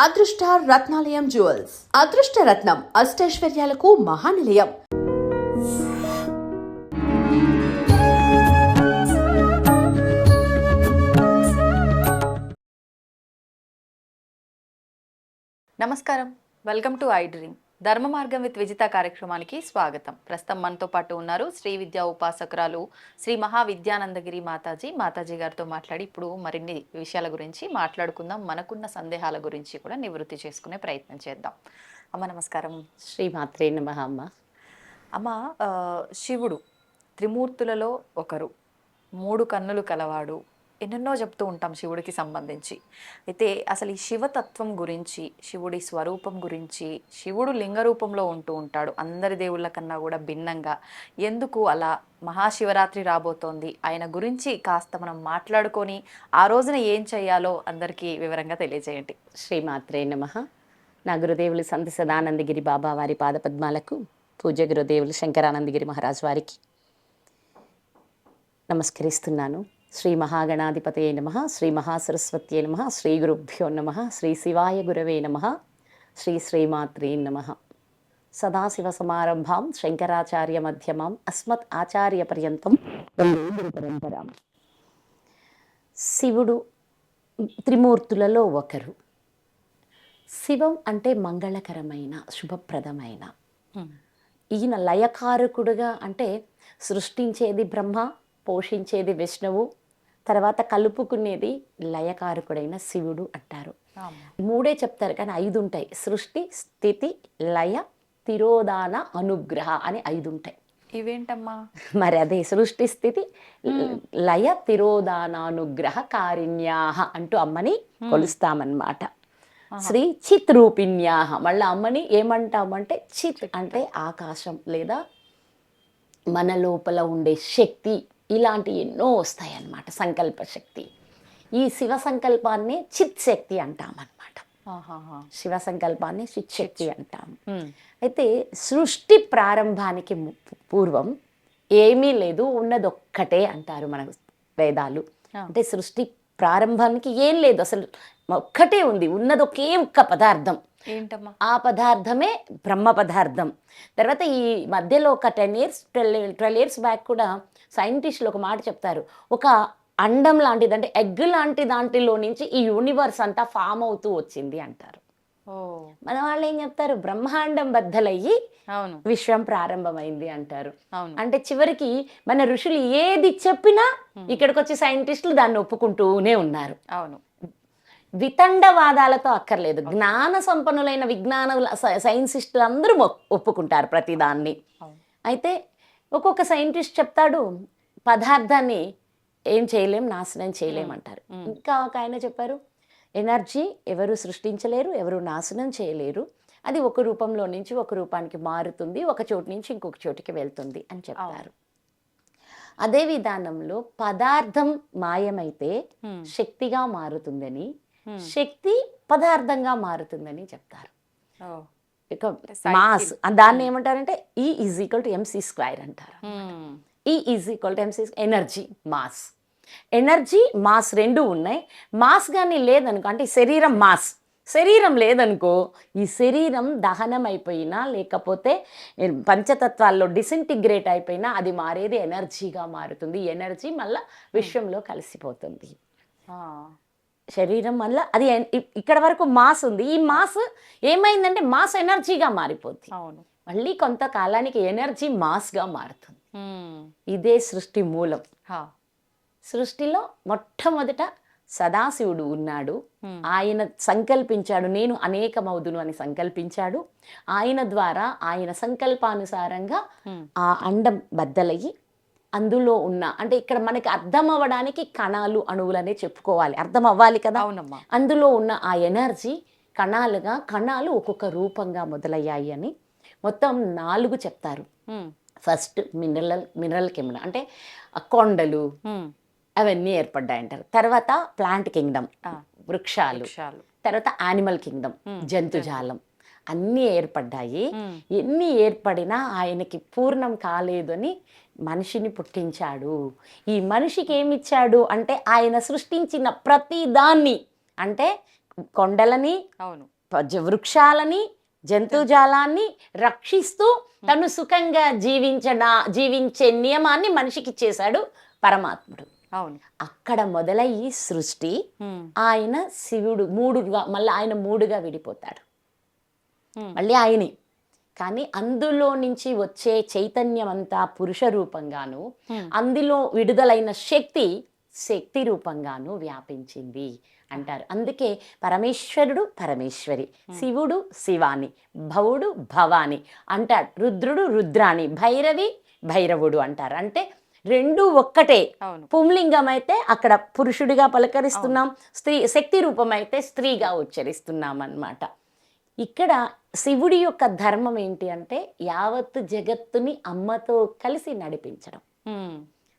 అదృష్ట రత్నాలయం జ్యువెల్స్. అదృష్ట రత్నం అష్టైశ్వర్యాలకు మహానిలయం. నమస్కారం. Welcome to I dream. ధర్మ మార్గం విత్ విజిత కార్యక్రమానికి స్వాగతం. ప్రస్తుతం మనతో పాటు ఉన్నారు శ్రీ విద్యా ఉపాసకురాలు శ్రీ మహా విద్యానందగిరి మాతాజీ. మాతాజీ గారితో మాట్లాడి ఇప్పుడు మరిన్ని విషయాల గురించి మాట్లాడుకుందాం. మనకున్న సందేహాల గురించి కూడా నివృత్తి చేసుకునే ప్రయత్నం చేద్దాం. అమ్మ నమస్కారం. శ్రీమాత్రే నమ అమ్మ. అమ్మ శివుడు త్రిమూర్తులలో ఒకరు. మూడు కన్నులు కలవాడు. ఎన్నెన్నో చెప్తూ ఉంటాం శివుడికి సంబంధించి. అయితే అసలు ఈ శివతత్వం గురించి శివుడి స్వరూపం గురించి శివుడు లింగ రూపంలో ఉంటూ ఉంటాడు. అందరి దేవుళ్ళ కన్నా కూడా భిన్నంగా ఎందుకు అలా మహాశివరాత్రి రాబోతోంది? ఆయన గురించి కాస్త మనం మాట్లాడుకొని ఆ రోజున ఏం చేయాలో అందరికీ వివరంగా తెలియజేయండి. శ్రీమాత్రే నమ. నా గురుదేవులు సంత సదానందగిరి బాబా వారి పాదపద్మాలకు పూజ గురుదేవులు శంకరానందగిరి మహారాజు వారికి నమస్కరిస్తున్నాను. శ్రీ మహాగణాధిపతయే నమ శ్రీ మహాసరస్వత్యే నమ శ్రీ గురుభ్యో నమ శ్రీ శివాయ గురవే నమ శ్రీ శ్రీమాత్రే నమ. సదాశివ సమారంభాం శంకరాచార్య మధ్యమాం అస్మత్ ఆచార్య పర్యంతం పరంపరాం శివుడు త్రిమూర్తులలో ఒకరు. శివం అంటే మంగళకరమైన శుభప్రదమైన. ఈయన లయకారకుడుగా అంటే సృష్టించేది బ్రహ్మ పోషించేది విష్ణువు తర్వాత కలుపుకునేది లయకారకుడైన శివుడు అంటారు. మూడే చెప్తారు కానీ ఐదు ఉంటాయి సృష్టి స్థితి లయ తిరోధాన అనుగ్రహ అని ఐదు ఉంటాయి ఇవేంటమ్మా? మరి అదే సృష్టి స్థితి లయ తిరోధానానుగ్రహ కారిణ్యాహ అంటూ అమ్మని కొలుస్తామన్నమాట. శ్రీ చిత్ రూపిణ్యాహ మళ్ళీ అమ్మని ఏమంటామంటే చిత్. అంటే ఆకాశం లేదా మన లోపల ఉండే శక్తి ఇలాంటి ఎన్నో వస్తాయి అన్నమాట సంకల్ప శక్తి. ఈ శివ సంకల్పాన్ని చిత్ శక్తి అంటామన్నమాట. శివ సంకల్పాన్ని చిత్ శక్తి అంటాం. అయితే సృష్టి ప్రారంభానికి పూర్వం ఏమీ లేదు ఉన్నదొక్కటే అంటారు మన వేదాలు. అంటే సృష్టి ప్రారంభానికి ఏం లేదు అసలు ఒక్కటే ఉంది ఉన్నది ఒకే ఒక్క పదార్థం. ఏంటమ్మా? ఆ పదార్థమే బ్రహ్మ పదార్థం. తర్వాత ఈ మధ్యలో ఒక ten years twelve twelve years back కూడా సైంటిస్టులు ఒక మాట చెప్తారు. ఒక అండం లాంటిది అంటే ఎగ్ లాంటి దాంట్లో నుంచి ఈ యూనివర్స్ అంతా ఫామ్ అవుతూ వచ్చింది అంటారు. మన వాళ్ళు ఏం చెప్తారు? బ్రహ్మాండం బద్దలయ్యి అవును. విశ్వం ప్రారంభమైంది అంటారు. అంటే చివరికి మన ఋషులు ఏది చెప్పినా ఇక్కడికి వచ్చి సైంటిస్టులు దాన్ని ఒప్పుకుంటూనే ఉన్నారు. అవును. వితండవాదాలతో అక్కర్లేదు. జ్ఞాన సంపన్నులైన విజ్ఞానుల సై- సైన్సిస్టులు అందరూ ఒప్పుకుంటారు ప్రతిదాన్ని. అయితే ఒక్కొక్క సైంటిస్ట్ చెప్తాడు పదార్థాన్ని ఏం చేయలేం నాశనం చేయలేం అంటారు. ఇంకా ఒక ఆయన చెప్పారు ఎనర్జీ ఎవరు సృష్టించలేరు ఎవరు నాశనం చేయలేరు. అది ఒక రూపంలో నుంచి ఒక రూపానికి మారుతుంది ఒక చోటు నుంచి ఇంకొక చోటికి వెళ్తుంది అని చెప్తారు. అదే విధానంలో పదార్థం మాయమైతే. శక్తిగా మారుతుందని. శక్తి పదార్థంగా మారుతుందని చెప్తారు. మాస్ దాన్ని ఏమంటారంటే E is equal to MC square అంటారు. E is equal to MC energy mass energy mass రెండు ఉన్నాయి. మాస్ కానీ లేదనుకో అంటే శరీరం మాస్ శరీరం లేదనుకో ఈ శరీరం దహనం అయిపోయినా లేకపోతే పంచతత్వాల్లో డిసింటిగ్రేట్ అయిపోయినా అది మారేది ఎనర్జీగా మారుతుంది. ఎనర్జీ మళ్ళీ విశ్వంలో కలిసిపోతుంది. శరీరం వల్ల అది ఇక్కడ వరకు మాస్ ఉంది ఈ మాస్ ఏమైందంటే మాస్ ఎనర్జీగా మారిపోద్ది అవును మళ్ళీ కొంతకాలానికి ఎనర్జీ మాస్గా మారుతుంది. ఇదే సృష్టి మూలం. సృష్టిలో మొట్టమొదట సదాశివుడు ఉన్నాడు. ఆయన సంకల్పించాడు నేను అనేకమవుదును అని సంకల్పించాడు ఆయన ద్వారా ఆయన సంకల్పానుసారంగా. ఆ అండం బద్దలయ్యి అందులో ఉన్న అంటే ఇక్కడ మనకి అర్థం అవ్వడానికి కణాలు అణువులనే చెప్పుకోవాలి అర్థం అవ్వాలి కదా అవునమ్మా అందులో ఉన్న ఆ ఎనర్జీ కణాలుగా కణాలు ఒక్కొక్క రూపంగా మొదలయ్యాయి అని మొత్తం నాలుగు చెప్తారు. ఫస్ట్ మినరల్ మినరల్ కింగ్డమ్ అంటే కొండలు. అవన్నీ ఏర్పడ్డాయి అంటారు తర్వాత ప్లాంట్ కింగ్డమ్. వృక్షాలు తర్వాత యానిమల్ కింగ్డమ్. జంతుజాలం అన్నీ ఏర్పడ్డాయి. ఎన్ని ఏర్పడినా ఆయనకి పూర్ణం కాలేదు అని మనిషిని పుట్టించాడు. ఈ మనిషికి ఏమిచ్చాడు అంటే ఆయన సృష్టించిన ప్రతి దాన్ని అంటే కొండలని అవును. వృక్షాలని జంతుజాలాన్ని రక్షిస్తూ తను సుఖంగా జీవించడా జీవించే నియమాన్ని మనిషికి ఇచ్చేశాడు పరమాత్ముడు. అవును. అక్కడ మొదలయ్యి సృష్టి ఆయన శివుడు మూడుగా మళ్ళీ ఆయన మూడుగా విడిపోతాడు. మళ్ళీ ఆయనే. కానీ అందులో నుంచి వచ్చే చైతన్యం అంతా పురుష రూపంగాను అందులో విడుదలైన శక్తి శక్తి రూపంగాను వ్యాపించింది అంటారు. అందుకే పరమేశ్వరుడు పరమేశ్వరి శివుడు శివాని భవుడు భవాని అంటారు. రుద్రుడు రుద్రాణి భైరవి భైరవుడు అంటారు. అంటే రెండు ఒక్కటే. పుంలింగం అయితే అక్కడ పురుషుడిగా పలకరిస్తున్నాం స్త్రీ శక్తి రూపం అయితే స్త్రీగా ఉచ్చరిస్తున్నాం అన్నమాట ఇక్కడ శివుడి యొక్క ధర్మం ఏంటి అంటే యావత్ జగత్తుని అమ్మతో కలిసి నడిపించడం.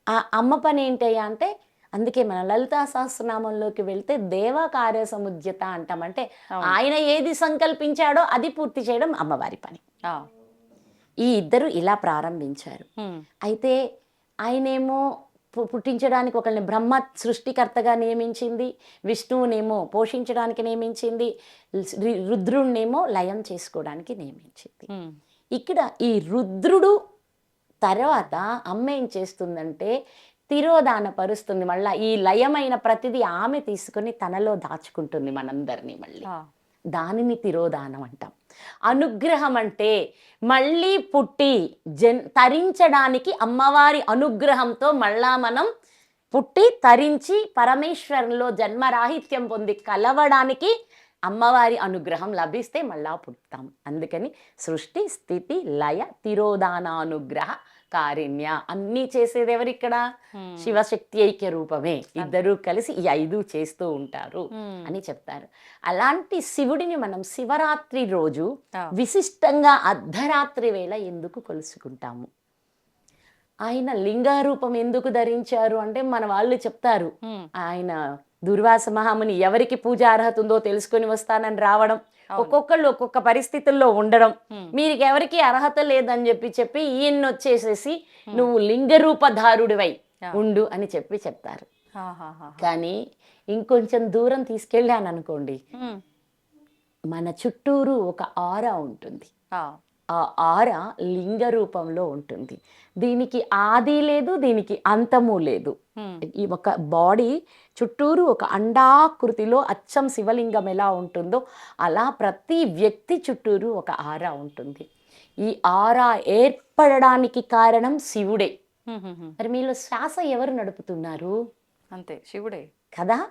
ఆ అమ్మ పని ఏంటయ్యా అంటే అందుకే మన లలితా సహస్రనామంలోకి వెళ్తే దేవా కార్య సముద్యత అంటాం. అంటే అవును. ఆయన ఏది సంకల్పించాడో అది పూర్తి చేయడం అమ్మవారి పని. ఈ ఇద్దరు ఇలా ప్రారంభించారు. అయితే ఆయనేమో పుట్టించడానికి ఒకరిని బ్రహ్మ సృష్టికర్తగా నియమించింది విష్ణువునేమో పోషించడానికి నియమించింది రుద్రుణ్ణేమో లయం చేసుకోవడానికి నియమించింది. ఇక్కడ ఈ రుద్రుడు తర్వాత అమ్మ ఏం చేస్తుందంటే తిరోధాన పరుస్తుంది. మళ్ళా ఈ లయమైన ప్రతిదీ ఆమె తీసుకొని తనలో దాచుకుంటుంది మనందరినీ మళ్ళీ. దానిని తిరోధానం అంటాం. అనుగ్రహం అంటే మళ్ళీ పుట్టి జన్ తరించడానికి అమ్మవారి అనుగ్రహంతో మళ్ళా మనం పుట్టి తరించి పరమేశ్వరంలో జన్మరాహిత్యం పొంది కలవడానికి అమ్మవారి అనుగ్రహం లభిస్తే మళ్ళా పుడతాం. అందుకని సృష్టి స్థితి లయ తిరోధానానుగ్రహ కారుణ్య అన్నీ చేసేది ఎవరిక్కడ? Hmm. శివశక్తి ఐక్య రూపమే. ఇద్దరూ కలిసి ఈ ఐదు చేస్తూ ఉంటారు. అని చెప్తారు. అలాంటి శివుడిని మనం శివరాత్రి రోజు. విశిష్టంగా అర్ధరాత్రి వేళ ఎందుకు కొలుసుకుంటాము? ఆయన లింగారూపం ఎందుకు ధరించారు? అంటే మన వాళ్ళు చెప్తారు. ఆయన దుర్వాస మహాముని ఎవరికి పూజ అర్హత ఉందో తెలుసుకొని వస్తానని రావడం. ఒక్కొక్కళ్ళు ఒక్కొక్క పరిస్థితుల్లో ఉండడం. మీకు ఎవరికి అర్హత లేదని చెప్పి చెప్పి ఈయన వచ్చేసేసి నువ్వు లింగరూపధారుడివై. ఉండు అని చెప్పి చెప్తారు. కానీ ఇంకొంచెం దూరం తీసుకెళ్ళాను అనుకోండి మన చుట్టూరు ఒక ఆరా ఉంటుంది. ఆర లింగ రూపంలో ఉంటుంది. దీనికి ఆది లేదు దీనికి అంతము లేదు. ఈ ఒక బాడీ చుట్టూరు ఒక అండాకృతిలో అచ్చం శివలింగం ఎలా ఉంటుందో అలా ప్రతి వ్యక్తి చుట్టూరు ఒక ఆరా ఉంటుంది. ఈ ఆరా ఏర్పడడానికి కారణం శివుడే. మరి మీలో శ్వాస ఎవరు నడుపుతున్నారు? అంతే శివుడే. కదా?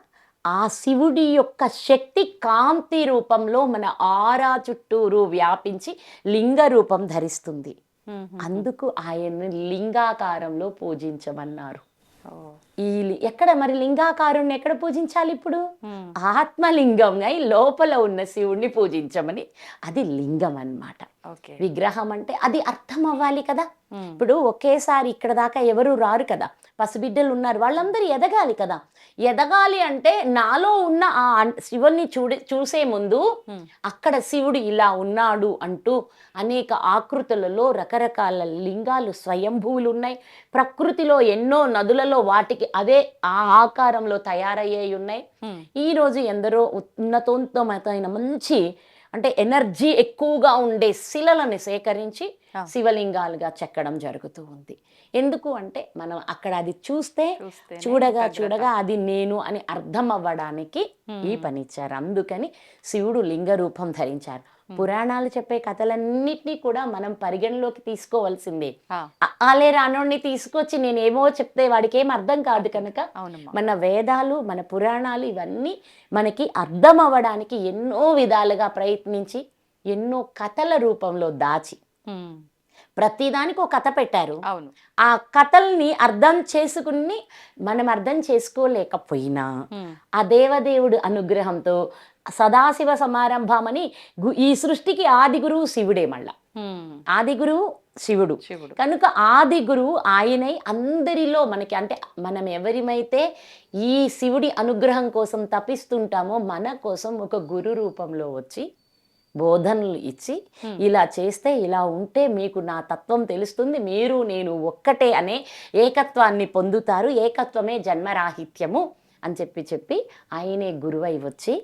ఆ శివుడి యొక్క శక్తి కాంతి రూపంలో మన ఆరా చుట్టూరు వ్యాపించి లింగ రూపం ధరిస్తుంది. అందుకు ఆయన్ని లింగాకారంలో పూజించమన్నారు. ఈ ఎక్కడ మరి లింగాకారుణ్ణి ఎక్కడ పూజించాలి ఇప్పుడు? ఆత్మలింగంగా లోపల ఉన్న శివుణ్ణి పూజించమని అది లింగం అన్నమాట. విగ్రహం అంటే అది అర్థం అవ్వాలి కదా. ఇప్పుడు ఒకేసారి ఇక్కడ దాకా ఎవరు రారు కదా. పసిబిడ్డలు ఉన్నారు వాళ్ళందరూ ఎదగాలి కదా. ఎదగాలి అంటే నాలో ఉన్న ఆ శివుణ్ణి చూడే చూసే ముందు అక్కడ శివుడు ఇలా ఉన్నాడు అంటూ అనేక ఆకృతులలో రకరకాల లింగాలు స్వయంభూవులు ఉన్నాయి ప్రకృతిలో ఎన్నో నదులలో వాటికి అదే ఆ ఆకారంలో తయారయ్యాయి ఉన్నాయి ఉమ్, ఈ రోజు ఎందరో ఉన్నతోన్నతమైన మంచి అంటే ఎనర్జీ ఎక్కువగా ఉండే శిలలను సేకరించి. శివలింగాలుగా చెక్కడం జరుగుతూ ఉంది. ఎందుకు అంటే మనం అక్కడ అది చూస్తే చూడగా. చూడగా అది నేను అని అర్థం అవ్వడానికి ఈ పని ఇచ్చారు అందుకని శివుడు లింగ రూపం ధరించారు. పురాణాలు చెప్పే కథలన్నిటినీ కూడా మనం పరిగణలోకి తీసుకోవాల్సిందే. ఆలే రానోడిని తీసుకొచ్చి నేనేమో చెప్తే వాడికి ఏం అర్థం కాదు కనుక మన వేదాలు మన పురాణాలు ఇవన్నీ మనకి అర్థం అవ్వడానికి ఎన్నో విధాలుగా ప్రయత్నించి ఎన్నో కథల రూపంలో దాచి ప్రతిదానికి ఒక కథ పెట్టారు. అవును. ఆ కథల్ని అర్థం చేసుకుని మనం అర్థం చేసుకోలేకపోయినా ఆ దేవదేవుడు అనుగ్రహంతో సదాశివ సమారంభమని ఈ సృష్టికి ఆది గురువు శివుడే మళ్ళా. ఆది గురువు శివుడు. శివుడు. కనుక ఆది గురువు ఆయనై అందరిలో మనకి అంటే మనం ఎవరిమైతే ఈ శివుడి అనుగ్రహం కోసం తపిస్తుంటామో మన కోసం ఒక గురు రూపంలో వచ్చి బోధనలు ఇచ్చి ఇలా చేస్తే ఇలా ఉంటే మీకు నా తత్వం తెలుస్తుంది. మీరు నేను ఒక్కటే అనే ఏకత్వాన్ని పొందుతారు. ఏకత్వమే జన్మరాహిత్యము అని చెప్పి చెప్పి ఆయనే గురువై వచ్చి.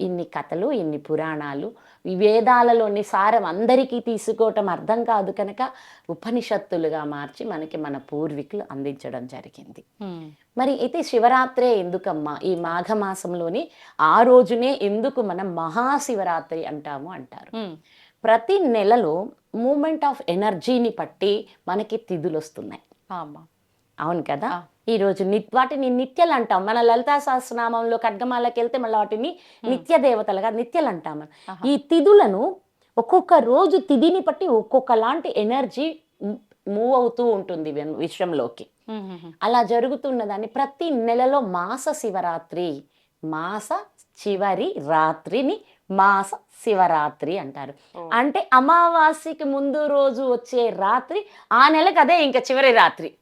ఇన్ని కథలు ఇన్ని పురాణాలు వేదాలలోని సారం అందరికీ తీసుకోవటం అర్థం కాదు కనుక ఉపనిషత్తులుగా మార్చి మనకి మన పూర్వీకులు అందించడం జరిగింది. మరి అయితే శివరాత్రే ఎందుకమ్మా? ఈ మాఘమాసంలోని ఆ రోజునే ఎందుకు మనం మహాశివరాత్రి అంటాము అంటారు. ప్రతి నెలలో మూమెంట్ ఆఫ్ ఎనర్జీని బట్టి మనకి తిథులు వస్తున్నాయి అవును కదా ఆ. ఈ రోజు ని వాటిని నిత్యలు అంటాం మన లలితా సహస్రనామంలో ఖడ్గమాలకి వెళ్తే మళ్ళీ వాటిని నిత్య దేవతలుగా నిత్యలు అంటాం. ఈ తిథులను ఒక్కొక్క రోజు తిథిని బట్టి ఒక్కొక్క లాంటి ఎనర్జీ మూవ్ అవుతూ ఉంటుంది విశ్వంలోకి. అలా జరుగుతున్న దాన్ని ప్రతి నెలలో మాస శివరాత్రి మాస చివరి రాత్రిని మాస శివరాత్రి అంటారు. అంటే అమావాస్యకి ముందు రోజు వచ్చే రాత్రి ఆ నెలకు అదే ఇంకా చివరి రాత్రి.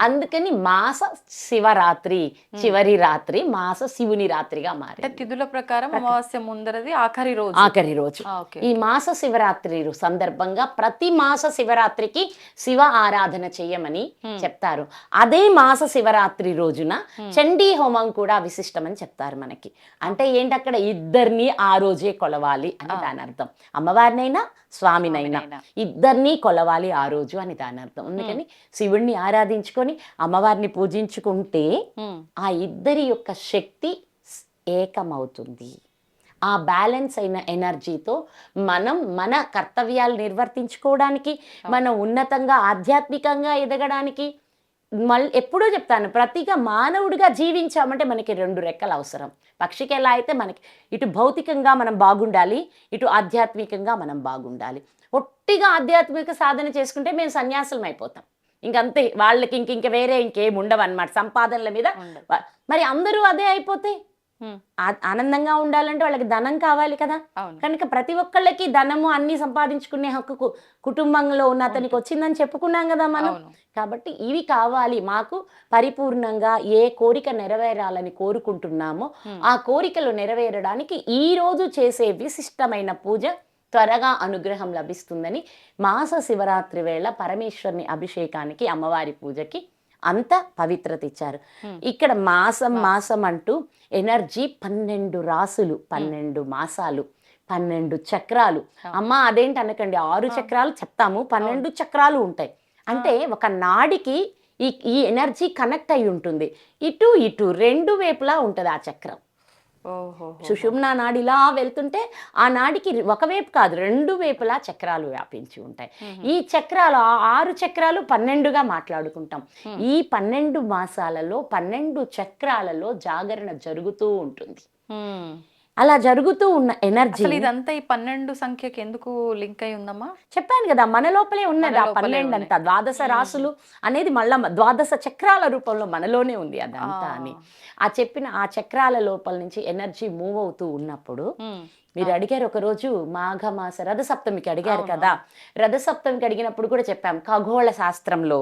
అందుకని మాస శివరాత్రి చివరి రాత్రి మాస శివుని రాత్రిగా మారింది. తిథుల ప్రకారం అమావాస్య ముందరది ఆఖరి రోజు. ఆఖరి రోజు. ఈ మాస శివరాత్రి సందర్భంగా ప్రతి మాస శివరాత్రికి శివ ఆరాధన చేయమని చెప్తారు. అదే మాస శివరాత్రి రోజున చండీ హోమం కూడా విశిష్టమని చెప్తారు మనకి. అంటే ఏంటి అక్కడ ఇద్దరిని ఆ రోజే కొలవాలి. అని దాని అర్థం అమ్మవారినైనా స్వామినైనా. ఇద్దరిని కొలవాలి ఆ రోజు అని దాని అర్థం అందుకని శివుణ్ణి ఆరాధించుకొని అమ్మవారిని పూజించుకుంటే. ఆ ఇద్దరి యొక్క శక్తి ఏకమవుతుంది. ఆ బ్యాలెన్స్ అయిన ఎనర్జీతో మనం మన కర్తవ్యాలు నిర్వర్తించుకోవడానికి మనం ఉన్నతంగా ఆధ్యాత్మికంగా ఎదగడానికి మళ్ళీ ఎప్పుడూ చెప్తాను ప్రతిగా మానవుడిగా జీవించామంటే మనకి రెండు రెక్కలు అవసరం. పక్షికి ఎలా అయితే మనకి ఇటు భౌతికంగా మనం బాగుండాలి ఇటు ఆధ్యాత్మికంగా మనం బాగుండాలి. ఒట్టిగా ఆధ్యాత్మిక సాధన చేసుకుంటే మేము సన్యాసులం అయిపోతాం. ఇంకంతే వాళ్ళకి ఇంక ఇంక వేరే ఇంకేం ఉండవు అనమాట సంపాదనల మీద మరి అందరూ అదే అయిపోతే ఆనందంగా ఉండాలంటే వాళ్ళకి ధనం కావాలి కదా. కనుక ప్రతి ఒక్కళ్ళకి ధనము అన్ని సంపాదించుకునే హక్కు కుటుంబంలో ఉన్న అతనికి వచ్చిందని చెప్పుకున్నాం కదా మనం. కాబట్టి ఇవి కావాలి. మాకు పరిపూర్ణంగా ఏ కోరిక నెరవేరాలని కోరుకుంటున్నామో. ఆ కోరికలు నెరవేరడానికి ఈ రోజు చేసే విశిష్టమైన పూజ త్వరగా అనుగ్రహం లభిస్తుందని మాస శివరాత్రి వేళ పరమేశ్వరుని అభిషేకానికి అమ్మవారి పూజకి అంత పవిత్రత ఇచ్చారు. ఇక్కడ మాసం మాసం అంటూ ఎనర్జీ పన్నెండు రాసులు పన్నెండు మాసాలు పన్నెండు చక్రాలు. అమ్మ అదేంటి అనకండి? ఆరు చక్రాలు చెప్తాము పన్నెండు చక్రాలు ఉంటాయి. అంటే ఒక నాడికి ఈ ఈ ఎనర్జీ కనెక్ట్ అయి ఉంటుంది. ఇటు ఇటు రెండు వైపులా ఉంటుంది ఆ చక్రం. సుషుమ్నా నాడి ఇలా వెళ్తుంటే ఆ నాడికి ఒకవైపు కాదు రెండు వైపులా చక్రాలు వ్యాపించి ఉంటాయి. ఈ చక్రాలు ఆరు చక్రాలు పన్నెండుగా మాట్లాడుకుంటాం. ఈ పన్నెండు మాసాలలో పన్నెండు చక్రాలలో జాగరణ జరుగుతూ ఉంటుంది. అలా జరుగుతూ ఉన్న ఎనర్జీ ఇదంతా ఈ పన్నెండు సంఖ్యకి ఎందుకు లింక్ అయి ఉందమ్మా చెప్పాను కదా మన లోపలే ఉన్నది ఆ పన్నెండు. అంతా ద్వాదశ రాసులు అనేది మళ్ళా ద్వాదశ చక్రాల రూపంలో మనలోనే ఉంది అదంతా. అని ఆ చెప్పిన ఆ చక్రాల లోపల నుంచి ఎనర్జీ మూవ్ అవుతూ ఉన్నప్పుడు. మీరు అడిగారు ఒక రోజు మాఘమాస రథసప్తమికి అడిగారు. కదా రథసప్తమికి అడిగినప్పుడు కూడా చెప్పాం ఖగోళ శాస్త్రంలో.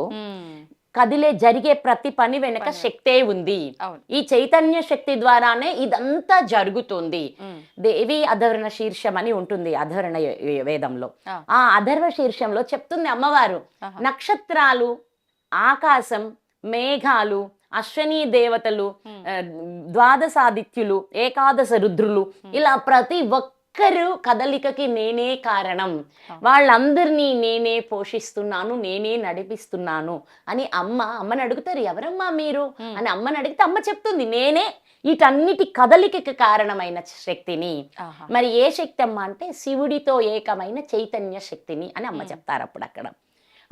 కదిలే జరిగే ప్రతి పని వెనక. శక్తే ఉంది ఈ చైతన్య శక్తి ద్వారానే ఇదంతా జరుగుతుంది. దేవి అధర్వణ శీర్షం అని ఉంటుంది అధర్వణ వే- వేదంలో ఆ. అధర్వ శీర్షంలో చెప్తుంది అమ్మవారు. నక్షత్రాలు ఆకాశం మేఘాలు అశ్వనీ దేవతలు ద్వాదశాదిత్యులు ఏకాదశ రుద్రులు ఇలా ప్రతి ఒక్కరు కదలికకి నేనే కారణం. వాళ్ళందరినీ నేనే పోషిస్తున్నాను నేనే నడిపిస్తున్నాను అని అమ్మ అమ్మని అడుగుతారు ఎవరమ్మా మీరు. అని అమ్మని అడిగితే అమ్మ చెప్తుంది నేనే వీటన్నిటి కదలికకి కారణమైన శక్తిని. మరి ఏ శక్తి అమ్మ అంటే శివుడితో ఏకమైన చైతన్య శక్తిని అని అమ్మ మ్మ్. చెప్తారు అప్పుడు అక్కడ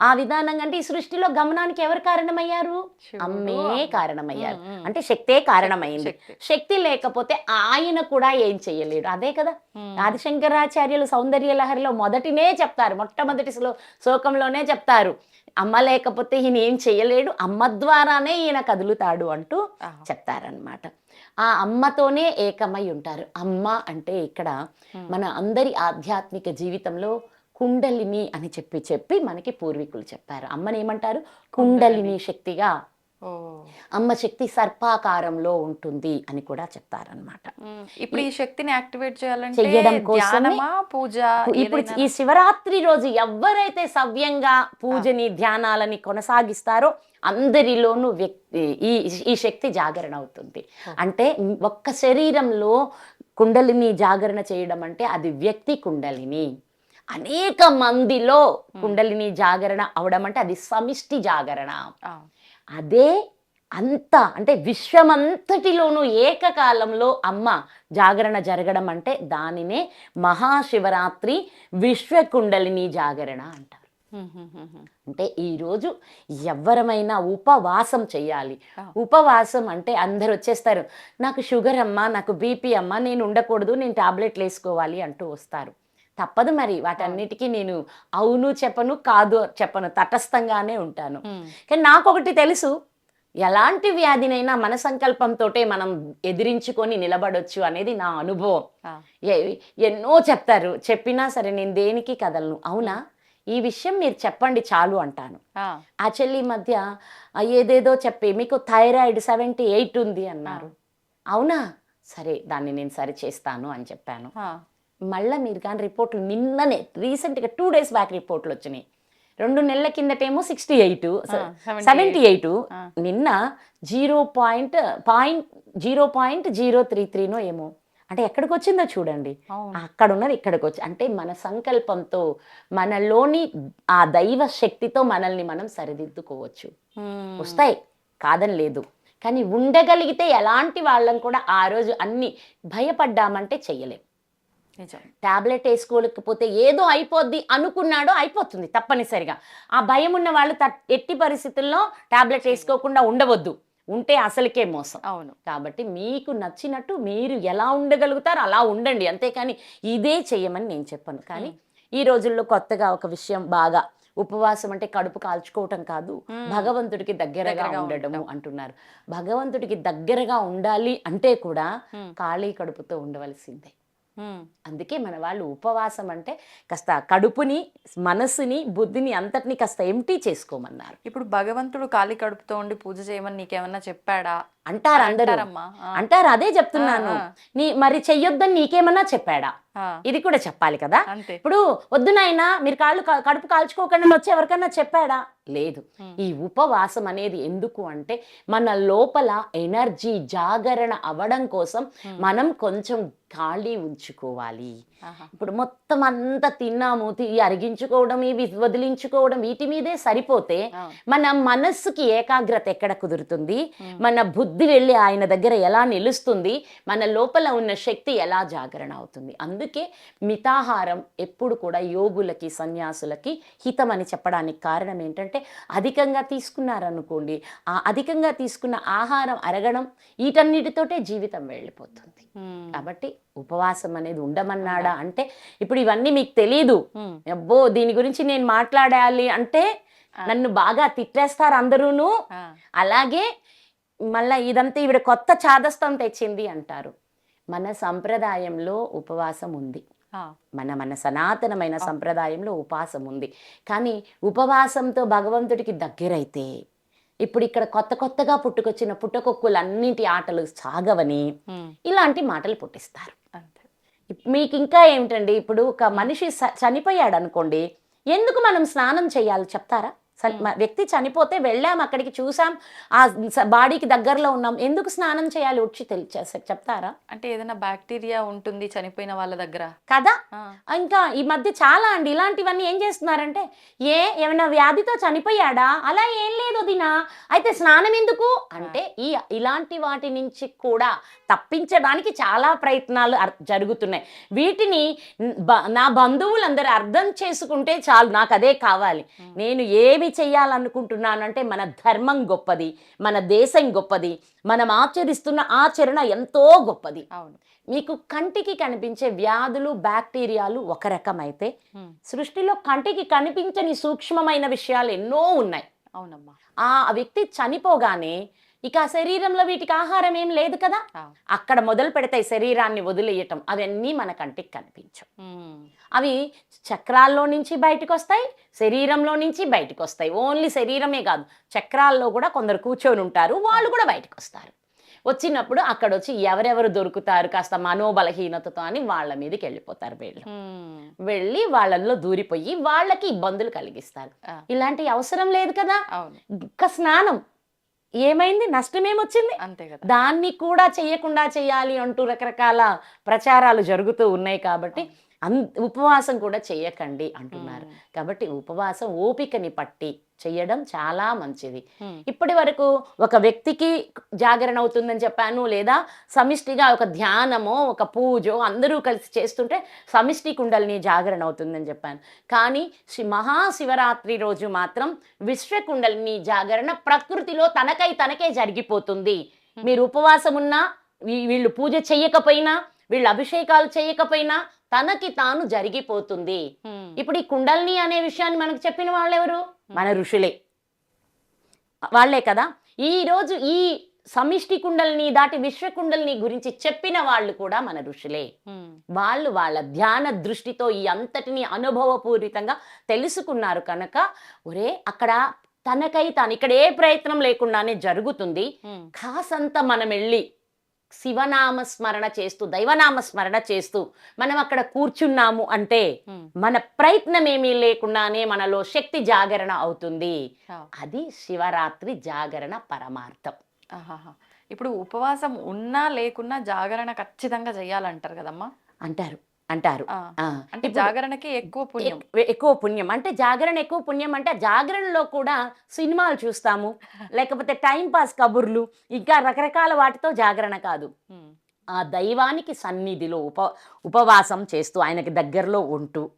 ఆ విధానంగా అంటే ఈ సృష్టిలో గమనానికి ఎవరు కారణమయ్యారు అమ్మే. కారణమయ్యారు. అంటే శక్తే కారణమైంది శక్తి. లేకపోతే ఆయన కూడా ఏం చెయ్యలేడు అదే కదా. ఆదిశంకరాచార్యులు సౌందర్య లహరిలో మొదటినే చెప్తారు మొట్టమొదటి శ్లో- శ్లోకంలోనే చెప్తారు అమ్మ లేకపోతే ఈయన ఏం చెయ్యలేడు అమ్మ ద్వారానే ఈయన కదులుతాడు అంటూ. చెప్తారనమాట ఆ అమ్మతోనే ఏకమై ఉంటారు అమ్మ అంటే ఇక్కడ. మన అందరి ఆధ్యాత్మిక జీవితంలో కుండలిని అని చెప్పి చెప్పి మనకి పూర్వీకులు చెప్పారు. అమ్మని ఏమంటారు? కుండలిని. శక్తిగా. అమ్మ శక్తి సర్పాకారంలో ఉంటుంది అని కూడా చెప్తారనమాట. ఇప్పుడు ఈ శక్తిని యాక్టివేట్ చేయాలంటే కోసమే- ధ్యానమా పూజ ఇప్పుడు? ఈ శివరాత్రి రోజు ఎవరైతే సవ్యంగా పూజని ధ్యానాలని కొనసాగిస్తారో అందరిలోనూ వ్యక్తి ఈ ఈ శక్తి జాగరణ అవుతుంది. అంటే ఒక్క శరీరంలో కుండలిని జాగరణ చేయడం అంటే అది వ్యక్తి కుండలిని. అనేక మందిలో కుండలిని జాగరణ అవడం అంటే అది సమిష్టి జాగరణ. అదే అంత అంటే విశ్వమంతటిలోనూ ఏకకాలంలో అమ్మ జాగరణ జరగడం అంటే దానినే మహాశివరాత్రి విశ్వకుండలిని జాగరణ అంటారు. అంటే ఈరోజు ఎవరమైనా ఉపవాసం చేయాలి. ఉపవాసం అంటే అందరు వచ్చేస్తారు నాకు షుగర్ అమ్మా నాకు బీపీ అమ్మా నేను ఉండకూడదు నేను టాబ్లెట్లు వేసుకోవాలి అంటూ వస్తారు. తప్పదు మరి. వాటన్నిటికీ నేను అవును చెప్పను కాదు చెప్పను తటస్థంగానే ఉంటాను. కానీ నాకు ఒకటి తెలుసు ఎలాంటి వ్యాధినైనా మన సంకల్పంతోటే మనం ఎదిరించుకొని నిలబడొచ్చు అనేది నా అనుభవం. ఎన్నో చెప్తారు చెప్పినా సరే నేను దేనికి కదలను? అవునా? ఈ విషయం మీరు చెప్పండి చాలు అంటాను. ఆ, చెల్లి మధ్య ఏదేదో చెప్పి మీకు థైరాయిడ్ సెవెంటీ ఎయిట్ ఉంది అన్నారు. అవునా? సరే దాన్ని నేను సరి చేస్తాను అని చెప్పాను. మళ్ళీ మీరు కానీ రిపోర్ట్లు నిన్ననే రీసెంట్గా టూ డేస్ బ్యాక్ రిపోర్ట్లు వచ్చినాయి. రెండు నెలల కిందటేమో సిక్స్టీ ఎయిట్ 78. Seventy eight. నిన్న zero point point zero point zero three త్రీనో ఏమో. అంటే ఎక్కడికి వచ్చిందో చూడండి. అక్కడ ఉన్నది ఇక్కడికి వచ్చి అంటే మన సంకల్పంతో మనలోని ఆ దైవ శక్తితో మనల్ని మనం సరిదిద్దుకోవచ్చు. వస్తాయి. కాదని లేదు. కానీ ఉండగలిగితే ఎలాంటి వాళ్ళం కూడా ఆ రోజు అన్ని భయపడ్డామంటే చెయ్యలేం. టాబ్లెట్ వేసుకోలేకపోతే ఏదో అయిపోద్ది అనుకున్నాడో అయిపోతుంది తప్పనిసరిగా. ఆ భయం ఉన్న వాళ్ళు ఎట్టి పరిస్థితుల్లో టాబ్లెట్ వేసుకోకుండా ఉండవద్దు. ఉంటే అసలుకే మోసం. అవును. కాబట్టి మీకు నచ్చినట్టు మీరు ఎలా ఉండగలుగుతారో అలా ఉండండి. అంతేకాని ఇదే చెయ్యమని నేను చెప్పను. కానీ ఈ రోజుల్లో కొత్తగా ఒక విషయం బాగా ఉపవాసం అంటే కడుపు కాల్చుకోవటం కాదు. భగవంతుడికి దగ్గరగా ఉండడము ఉండటం. అంటున్నారు. భగవంతుడికి దగ్గరగా ఉండాలి అంటే కూడా. ఖాళీ కడుపుతో ఉండవలసిందే. అందుకే మన వాళ్ళు ఉపవాసం అంటే కాస్త కడుపుని మనసుని బుద్ధిని అంతటిని కాస్త ఎంటీ చేసుకోమన్నారు. ఇప్పుడు భగవంతుడు ఖాళీ కడుపుతో ఉండి పూజ చేయమని నీకేమన్నా చెప్పాడా? అంటారు అందరూ. అంటారు అదే చెప్తున్నాను. నీ మరి చెయ్యొద్దని నీకేమన్నా చెప్పాడా? ఇది కూడా చెప్పాలి కదా. ఇప్పుడు వద్దు నాయనా మీరు కాళ్ళు కడుపు కాల్చుకోకుండా వచ్చి ఎవరికన్నా చెప్పాడా? లేదు. ఈ ఉపవాసం అనేది ఎందుకు అంటే మన లోపల ఎనర్జీ జాగరణ అవ్వడం కోసం మనం కొంచెం ఖాళీ ఉంచుకోవాలి. ఇప్పుడు మొత్తం అంతా తిన్నాము అరిగించుకోవడం ఇవి వదిలించుకోవడం వీటి మీదే సరిపోతే. మన మనస్సుకి ఏకాగ్రత ఎక్కడ కుదురుతుంది? మన బుద్ధి వెళ్ళి ఆయన దగ్గర ఎలా నిలుస్తుంది మన లోపల ఉన్న శక్తి ఎలా జాగరణ అవుతుంది. అందుకే మితాహారం ఎప్పుడు కూడా యోగులకి సన్యాసులకి హితం అని చెప్పడానికి కారణం ఏంటంటే అధికంగా తీసుకున్నారనుకోండి ఆ అధికంగా తీసుకున్న ఆహారం అరగడం వీటన్నిటితోటే జీవితం వెళ్ళిపోతుంది. కాబట్టి ఉపవాసం అనేది ఉండమన్నాడా అంటే ఇప్పుడు ఇవన్నీ మీకు తెలియదు హ్మ్. అబ్బో దీని గురించి నేను మాట్లాడాలి అంటే నన్ను బాగా తిట్టేస్తారు అందరూను. అలాగే మళ్ళా ఇదంతా ఈవిడ కొత్త చాదస్తం తెచ్చింది అంటారు. మన సంప్రదాయంలో ఉపవాసం ఉంది. మన మన సనాతనమైన సంప్రదాయంలో ఉపవాసం ఉంది. కానీ ఉపవాసంతో భగవంతుడికి దగ్గరైతే ఇప్పుడు ఇక్కడ కొత్త కొత్తగా పుట్టుకొచ్చిన పుట్టకొక్కులన్నింటి ఆటలు సాగవని. ఇలాంటి మాటలు పుట్టిస్తారు. మీకు ఇంకా ఏమిటండి? ఇప్పుడు ఒక మనిషి చనిపోయాడు అనుకోండి ఎందుకు మనం స్నానం చేయాలి చెప్తారా? వ్యక్తి చనిపోతే వెళ్ళాం అక్కడికి చూసాం ఆ బాడీకి దగ్గరలో ఉన్నాం. ఎందుకు స్నానం చేయాలి? వచ్చి చెప్తారా? అంటే ఏదైనా బ్యాక్టీరియా ఉంటుంది చనిపోయిన వాళ్ళ దగ్గర. కదా? ఇంకా ఈ మధ్య చాలా అండి. ఇలాంటివన్నీ ఏం చేస్తున్నారంటే ఏ ఏమైనా వ్యాధితో చనిపోయాడా? అలా ఏం లేదు దినా. అయితే స్నానం ఎందుకు? అంటే ఈ ఇలాంటి వాటి నుంచి కూడా తప్పించడానికి చాలా ప్రయత్నాలు జరుగుతున్నాయి. వీటిని న్- బంధువులందరూ అర్థం చేసుకుంటే చాలు నాకు అదే కావాలి. నేను ఏమి చెయ్యాలనుకుంటున్నానంటే మన ధర్మం గొప్పది మన దేశం గొప్పది మనం ఆచరిస్తున్న ఆచరణ ఎంతో గొప్పది. అవును. మీకు కంటికి కనిపించే వ్యాధులు బ్యాక్టీరియాలు ఒక రకమైతే. సృష్టిలో కంటికి కనిపించని సూక్ష్మమైన విషయాలు ఎన్నో ఉన్నాయి. అవునమ్మా. ఆ వ్యక్తి చనిపోగానే ఇక ఆ శరీరంలో వీటికి ఆహారం ఏం లేదు కదా? అక్కడ మొదలు పెడతాయి శరీరాన్ని వదిలేయటం అవన్నీ మన కంటికి కనిపించవు. అవి చక్రాల్లో నుంచి బయటకు వస్తాయి శరీరంలో నుంచి బయటకు వస్తాయి ఓన్లీ శరీరమే కాదు చక్రాల్లో కూడా కొందరు కూర్చొని ఉంటారు వాళ్ళు కూడా బయటకు వస్తారు వచ్చినప్పుడు అక్కడ వచ్చి ఎవరెవరు దొరుకుతారు కాస్త మనోబలహీనతతో అని వాళ్ళ మీదకి వెళ్ళిపోతారు వీళ్ళు. వెళ్ళి వాళ్ళల్లో దూరిపోయి వాళ్ళకి ఇబ్బందులు కలిగిస్తారు. ఇలాంటి అవసరం లేదు కదా? ఒక్క స్నానం ఏమైంది? నష్టం ఏమొచ్చింది అంతే కదా. దాన్ని కూడా చేయకుండా చేయాలి అంటూ రకరకాల ప్రచారాలు జరుగుతూ ఉన్నాయి కాబట్టి అన్ ఉపవాసం కూడా చేయకండి అంటున్నారు. కాబట్టి ఉపవాసం ఓపికని పట్టి చేయడం చాలా మంచిది. ఇప్పటి వరకు ఒక వ్యక్తికి జాగరణ అవుతుందని చెప్పాను లేదా సమిష్టిగా ఒక ధ్యానమో ఒక పూజో అందరూ కలిసి చేస్తుంటే సమిష్టి కుండలిని జాగరణ అవుతుందని చెప్పాను. కానీ శ్రీ మహాశివరాత్రి రోజు మాత్రం విశ్వ కుండలిని జాగరణ ప్రకృతిలో తనకై తనకే జరిగిపోతుంది. మీరు ఉపవాసం ఉన్నా వీళ్ళు పూజ చేయకపోయినా వీళ్ళు అభిషేకాలు చేయకపోయినా తనకి తాను జరిగిపోతుంది. ఇప్పుడు ఈ కుండల్ని అనే విషయాన్ని మనకు చెప్పిన వాళ్ళెవరు? మన ఋషులే. వాళ్ళే కదా? ఈ రోజు ఈ సమిష్టి కుండల్ని దాటి విశ్వ కుండల్ని గురించి చెప్పిన వాళ్ళు కూడా మన ఋషులే. వాళ్ళు వాళ్ళ ధ్యాన దృష్టితో ఈ అంతటిని అనుభవపూరితంగా తెలుసుకున్నారు కనుక ఒరే అక్కడ తనకై తాను ఇక్కడ ఏ ప్రయత్నం లేకుండానే జరుగుతుంది. కాసంత మనం వెళ్ళి శివనామ స్మరణ చేస్తూ దైవనామ స్మరణ చేస్తూ మనం అక్కడ కూర్చున్నాము అంటే. మన ప్రయత్నం ఏమీ లేకుండానే మనలో శక్తి జాగరణ అవుతుంది. అది శివరాత్రి జాగరణ పరమార్థం. ఇప్పుడు ఉపవాసం ఉన్నా లేకున్నా జాగరణ ఖచ్చితంగా చేయాలంటారు కదమ్మా అంటారు అంటారు. అంటే జాగరణకి ఎక్కువ పుణ్యం. ఎక్- ఎక్కువ పుణ్యం. అంటే జాగరణ ఎక్కువ పుణ్యం అంటే జాగరణలో కూడా సినిమాలు చూస్తాము. లేకపోతే టైం పాస్ కబుర్లు ఇంకా రకరకాల వాటితో జాగరణ కాదు. ఆ దైవానికి సన్నిధిలో ఉప ఉపవాసం చేస్తూ ఆయనకి దగ్గరలో ఉంటూ.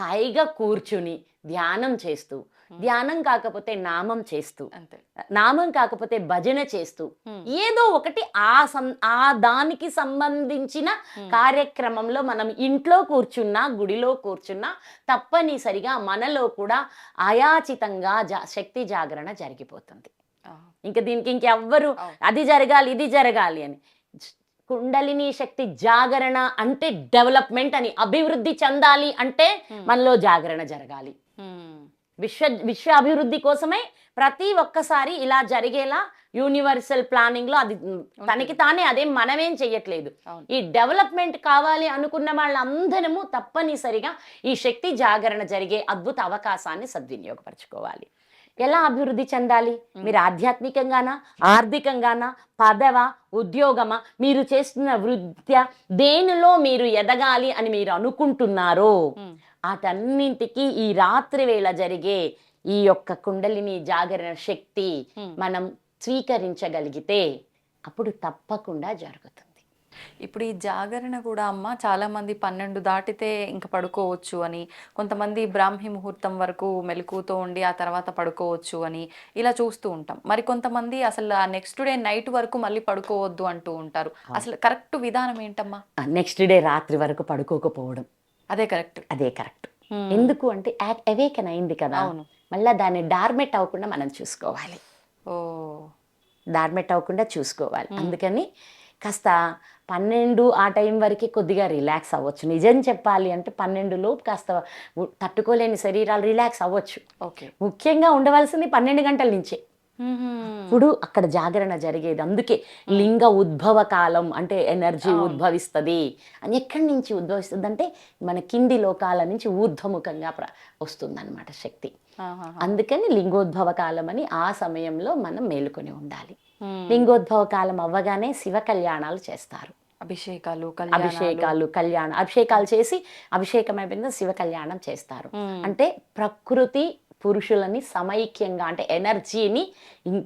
హాయిగా కూర్చుని ధ్యానం చేస్తూ ధ్యానం కాకపోతే నామం చేస్తూ నామం కాకపోతే భజన చేస్తూ Hmm. ఏదో ఒకటి ఆ సం ఆ దానికి సంబంధించిన కార్యక్రమంలో మనం ఇంట్లో కూర్చున్నా గుడిలో కూర్చున్నా తప్పనిసరిగా మనలో కూడా అయాచితంగా జా శక్తి జాగరణ జరిగిపోతుంది. ఇంకా దీనికి ఇంకెవ్వరు. అది జరగాలి ఇది జరగాలి అని కుండలిని శక్తి జాగరణ అంటే డెవలప్మెంట్ అని అభివృద్ధి చెందాలి అంటే మనలో జాగరణ జరగాలి. విశ్వ విశ్వ అభివృద్ధి కోసమే ప్రతి ఒక్కసారి ఇలా జరిగేలా యూనివర్సల్ ప్లానింగ్లో అది తనకి తానే అదేం మనమేం చెయ్యట్లేదు. ఈ డెవలప్మెంట్ కావాలి అనుకున్న వాళ్ళందరము తప్పనిసరిగా ఈ శక్తి జాగరణ జరిగే అద్భుత అవకాశాన్ని సద్వినియోగపరచుకోవాలి. ఎలా అభివృద్ధి చెందాలి? మీరు ఆధ్యాత్మికంగానా ఆర్థికంగానా పదవ ఉద్యోగమా మీరు చేస్తున్న వృత్య దేనిలో మీరు ఎదగాలి అని మీరు అనుకుంటున్నారో. వాటన్నింటికి ఈ రాత్రి వేళ జరిగే ఈ యొక్క కుండలిని జాగరణ శక్తి. మనం స్వీకరించగలిగితే అప్పుడు తప్పకుండా జరుగుతుంది. ఇప్పుడు ఈ జాగరణ కూడా అమ్మ చాలా మంది పన్నెండు దాటితే ఇంకా పడుకోవచ్చు అని కొంతమంది బ్రాహ్మీ ముహూర్తం వరకు మెలకుతో ఉండి ఆ తర్వాత పడుకోవచ్చు అని ఇలా చూస్తూ ఉంటాం. మరి కొంతమంది అసలు ఆ నెక్స్ట్ డే నైట్ వరకు మళ్ళీ పడుకోవద్దు అంటూ ఉంటారు. అసలు కరెక్ట్ విధానం ఏంటమ్మా? నెక్స్ట్ డే రాత్రి వరకు పడుకోకపోవడం. అదే కరెక్ట్. అదే కరెక్ట్. ఎందుకు అంటే అవేకన్ అయింది కదా. మళ్ళీ దాన్ని డార్మెట్ అవ్వకుండా మనం చూసుకోవాలి. ఓ. డార్మెట్ అవ్వకుండా చూసుకోవాలి. అందుకని కాస్త పన్నెండు ఆ టైం వరకు కొద్దిగా రిలాక్స్ అవ్వచ్చు. నిజం చెప్పాలి అంటే పన్నెండు లోపు కాస్త తట్టుకోలేని శరీరాలు రిలాక్స్ అవ్వచ్చు. ఓకే. ముఖ్యంగా ఉండవలసింది పన్నెండు గంటల నుంచే. ఇప్పుడు అక్కడ జాగరణ జరిగేది. అందుకే లింగ ఉద్భవ కాలం అంటే ఎనర్జీ ఉద్భవిస్తుంది. అని ఎక్కడి నుంచి ఉద్భవిస్తుంది అంటే మన కింది లోకాల నుంచి ఊర్ధ్వముఖంగా వస్తుందన్నమాట శక్తి. అందుకని లింగోద్భవ కాలం అని ఆ సమయంలో మనం మేలుకొని ఉండాలి. లింగోద్భవ కాలం అవ్వగానే శివ కళ్యాణాలు చేస్తారు. అభిషేకాలు అభిషేకాలు కళ్యాణ అభిషేకాలు చేసి అభిషేకం అయిపోయిన శివ కళ్యాణం చేస్తారు. అంటే ప్రకృతి పురుషులని సమైక్యంగా అంటే ఎనర్జీని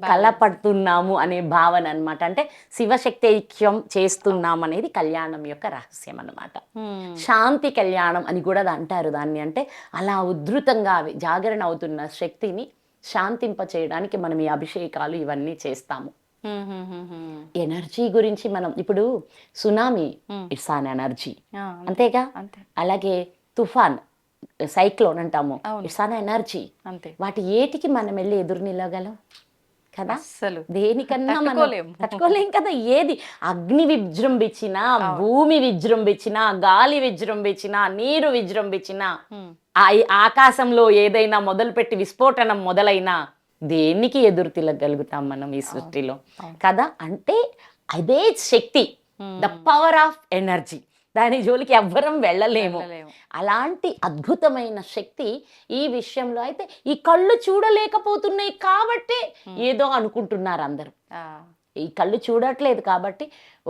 కలపడుతున్నాము అనే భావన అన్నమాట. అంటే శివశక్తి ఐక్యం చేస్తున్నాం అనేది కళ్యాణం యొక్క రహస్యం అన్నమాట. మ్మ్. శాంతి కళ్యాణం అని కూడా అంటారు దాన్ని. అంటే అలా ఉధృతంగా జాగరణ అవుతున్న శక్తిని శాంతింప చేయడానికి మనం ఈ అభిషేకాలు ఇవన్నీ చేస్తాము. మ్మ్, మ్మ్. ఎనర్జీ గురించి మనం ఇప్పుడు tsunami Hmm. It's on energy. అంతేగా? అంతే. అలాగే తుఫాన్. సైక్లోన్ అంటాము. ఇట్స్ ఆన్ ఎనర్జీ అంతే. వాటి ఏటికి మనం వెళ్ళి ఎదురు నిలవగలం? కదా? అస్సలు. దేనికన్నా మనం తట్టుకోలేం. కదా ఏది? అగ్ని విజృంభించిన భూమి విజృంభించిన గాలి విజృంభించిన నీరు విజృంభించిన ఆకాశంలో ఏదైనా మొదలుపెట్టి విస్ఫోటనం మొదలైనా దేనికి ఎదురు తిరగలుగుతాం మనం ఈ సృష్టిలో? కదా? అంటే అదే శక్తి. ద పవర్ ఆఫ్ ఎనర్జీ దాని జోలికి ఎవ్వరం వెళ్ళలేము. అలాంటి అద్భుతమైన శక్తి ఈ విషయంలో అయితే ఈ కళ్ళు చూడలేకపోతున్నాయి కాబట్టే ఏదో అనుకుంటున్నారు అందరూ. ఈ కళ్ళు చూడట్లేదు కాబట్టి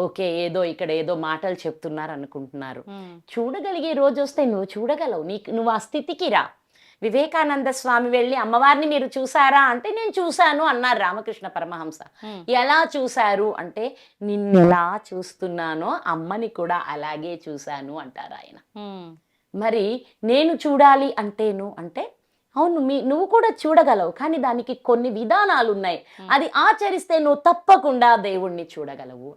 ఓకే ఏదో ఇక్కడ ఏదో మాటలు చెప్తున్నారు అనుకుంటున్నారు. చూడగలిగే రోజు వస్తే నువ్వు చూడగలవు. నీకు నువ్వు ఆ స్థితికి రా. వివేకానంద స్వామి వెళ్ళి అమ్మవారిని మీరు చూసారా? అంటే నేను చూశాను అన్నారు రామకృష్ణ పరమహంస. ఎలా చూశారు? అంటే నిన్ను ఎలా చూస్తున్నానో అమ్మని కూడా అలాగే చూశాను అంటారు ఆయన. మరి నేను చూడాలి అంటేను అంటే అవును మీ నువ్వు కూడా చూడగలవు కానీ దానికి కొన్ని విధానాలు ఉన్నాయి అది ఆచరిస్తే నువ్వు తప్పకుండా దేవుణ్ణి చూడగలవు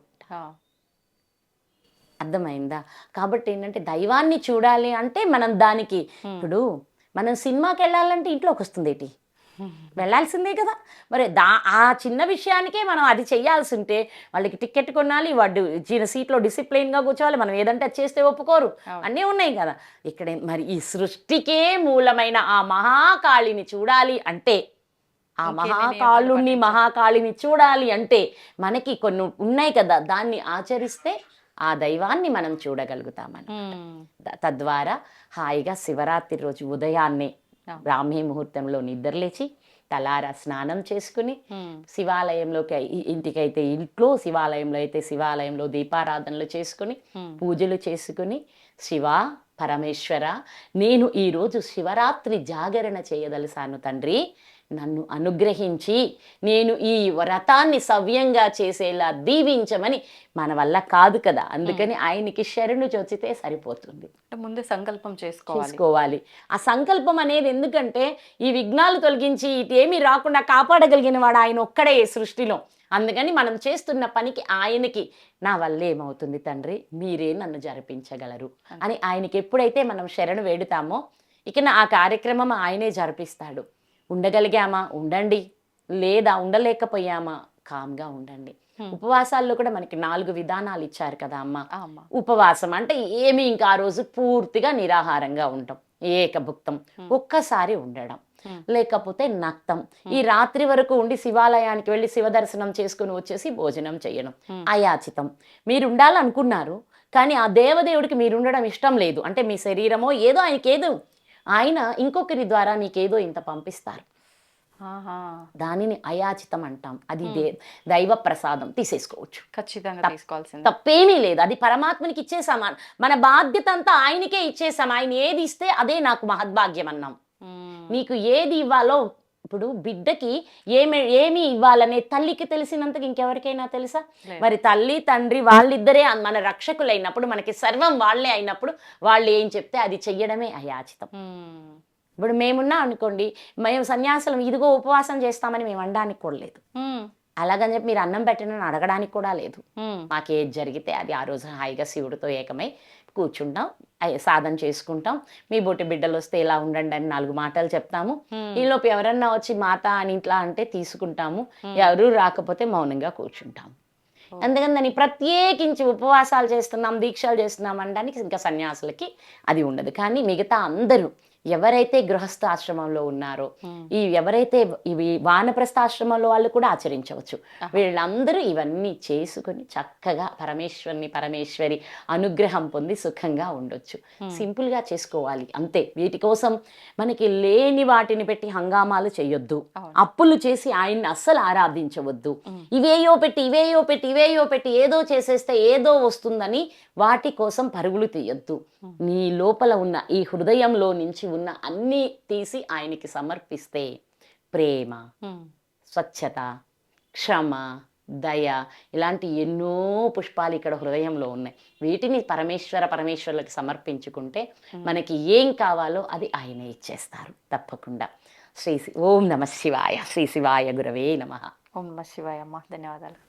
అర్థమైందా? కాబట్టి ఏంటంటే దైవాన్ని చూడాలి అంటే మనం దానికి ఇప్పుడు మనం సినిమాకి వెళ్ళాలంటే ఇంట్లోకి వస్తుంది ఏంటి? వెళ్ళాల్సిందే కదా. మరి దా ఆ చిన్న విషయానికే మనం అది చేయాల్సి ఉంటే వాళ్ళకి టికెట్ కొనాలి వాడు ఇచ్చిన సీట్లో డిసిప్లైన్గా కూర్చోవాలి మనం ఏదంటే చేస్తే ఒప్పుకోరు. అన్నీ ఉన్నాయి కదా. ఇక్కడ మరి ఈ సృష్టికే మూలమైన ఆ మహాకాళిని చూడాలి అంటే ఆ మహాకాళుణ్ణి? మహాకాళిని చూడాలి అంటే మనకి కొన్ని ఉన్నాయి కదా. దాన్ని ఆచరిస్తే ఆ దైవాన్ని మనం చూడగలుగుతామని తద్వారా హాయిగా శివరాత్రి రోజు ఉదయాన్నే. బ్రాహ్మీ ముహూర్తంలో నిద్రలేచి తలారా స్నానం చేసుకుని శివాలయంలోకి ఇంటికైతే ఇంట్లో శివాలయంలో అయితే శివాలయంలో దీపారాధనలు చేసుకుని పూజలు చేసుకుని శివ పరమేశ్వర నేను ఈరోజు శివరాత్రి జాగరణ చేయదలిసాను తండ్రి. నన్ను అనుగ్రహించి నేను ఈ వ్రతాన్ని సవ్యంగా చేసేలా దీవించమని మన వల్ల కాదు కదా. అందుకని ఆయనకి శరణు చొచ్చితే సరిపోతుంది. అంటే ముందే సంకల్పం చేసుకోవాలి. ఆ సంకల్పం అనేది ఎందుకంటే ఈ విఘ్నాలు తొలగించి ఇటేమీ రాకుండా కాపాడగలిగిన వాడు ఆయన ఒక్కడే సృష్టిలో. అందుకని మనం చేస్తున్న పనికి ఆయనకి నా వల్ల ఏమవుతుంది తండ్రి? మీరే నన్ను జరిపించగలరు. అని ఆయనకి ఎప్పుడైతే మనం శరణు వేడుతామో ఇక నా ఆ కార్యక్రమం ఆయనే జరిపిస్తాడు. ఉండగలిగామా? ఉండండి. లేదా ఉండలేకపోయామా? కామ్గా ఉండండి. ఉపవాసాల్లో కూడా మనకి నాలుగు విధానాలు ఇచ్చారు కదా అమ్మ. ఉపవాసం అంటే ఏమి ఇంకా ఆ రోజు పూర్తిగా నిరాహారంగా ఉంటాం. ఏకభుక్తం. ఒక్కసారి ఉండడం. లేకపోతే నక్తం. ఈ రాత్రి వరకు ఉండి శివాలయానికి వెళ్ళి శివ దర్శనం చేసుకుని వచ్చేసి భోజనం చేయడం. అయాచితం. మీరు ఉండాలనుకున్నారు కానీ ఆ దేవదేవుడికి మీరు ఉండడం ఇష్టం లేదు. అంటే మీ శరీరమో ఏదో ఆయనకి ఏదో ఆయన ఇంకొకరి ద్వారా నీకేదో ఇంత పంపిస్తారు. ఆహా, దానిని అయాచితం అంటాం. అది దే దైవ ప్రసాదం తీసేసుకోవచ్చు. ఖచ్చితంగా తీసుకోవాల్సింది. తప్పేమీ లేదు. అది పరమాత్మనికి ఇచ్చేసాం మన బాధ్యత అంతా ఆయనకే ఇచ్చేసాం ఆయన ఏది ఇస్తే అదే నాకు మహద్భాగ్యం అన్నాం. నీకు ఏది ఇవ్వాలో ఇప్పుడు బిడ్డకి ఏమి ఏమి ఇవ్వాలనే తల్లికి తెలిసినంతగా ఇంకెవరికైనా తెలుసా. మరి తల్లి తండ్రి వాళ్ళిద్దరే మన రక్షకులైనప్పుడు మనకి సర్వం వాళ్ళే అయినప్పుడు వాళ్ళు ఏం చెప్తే అది చెయ్యడమే అయాచితం. ఇప్పుడు మేమున్నా అనుకోండి మేము సన్యాసులం ఇదిగో ఉపవాసం చేస్తామని మేము అనడానికి కూడా లేదు. అలాగని చెప్పి మీరు అన్నం పెట్టినని అడగడానికి కూడా లేదు. మాకు ఏది జరిగితే అది ఆ రోజు హాయిగా శివుడితో ఏకమై కూర్చుంటాం సాధన చేసుకుంటాం. మీ బొట్టి బిడ్డలు వస్తే ఇలా ఉండండి అని నాలుగు మాటలు చెప్తాము. ఈలోపు ఎవరన్నా వచ్చి మాత అని ఇంట్లో అంటే తీసుకుంటాము. ఎవరు రాకపోతే మౌనంగా కూర్చుంటాం. అందుకని దాన్ని ప్రత్యేకించి ఉపవాసాలు చేస్తున్నాం దీక్షలు చేస్తున్నాం అనడానికి ఇంకా సన్యాసులకి అది ఉండదు. కానీ మిగతా అందరూ ఎవరైతే గృహస్థ ఆశ్రమంలో ఉన్నారో ఈ ఎవరైతే ఇవి వానప్రస్థ ఆశ్రమంలో వాళ్ళు కూడా ఆచరించవచ్చు. వీళ్ళందరూ ఇవన్నీ చేసుకొని చక్కగా పరమేశ్వరుని పరమేశ్వరి అనుగ్రహం పొంది సుఖంగా ఉండొచ్చు. సింపుల్గా చేసుకోవాలి. అంతే. వీటి కోసం మనకి లేని వాటిని పెట్టి హంగామాలు చేయొద్దు. అప్పులు చేసి ఆయన్ని అస్సలు ఆరాధించవద్దు. ఇవేయో పెట్టి ఇవేయో పెట్టి ఇవేయో పెట్టి ఏదో చేసేస్తే ఏదో వస్తుందని వాటి కోసం పరుగులు తీయొద్దు. నీ లోపల ఉన్న ఈ హృదయంలో నుంచి ఉన్న అన్నీ తీసి ఆయనకి సమర్పిస్తే ప్రేమ స్వచ్ఛత క్షమ దయ ఇలాంటి ఎన్నో పుష్పాలు ఇక్కడ హృదయంలో ఉన్నాయి. వీటిని పరమేశ్వర పరమేశ్వరులకు సమర్పించుకుంటే మనకి ఏం కావాలో అది ఆయనే ఇచ్చేస్తారు తప్పకుండా. శ్రీ ఓం నమ శివాయ శ్రీ శివాయ గురవే నమ. ఓం నమ శివాయ అమ్మ ధన్యవాదాలు.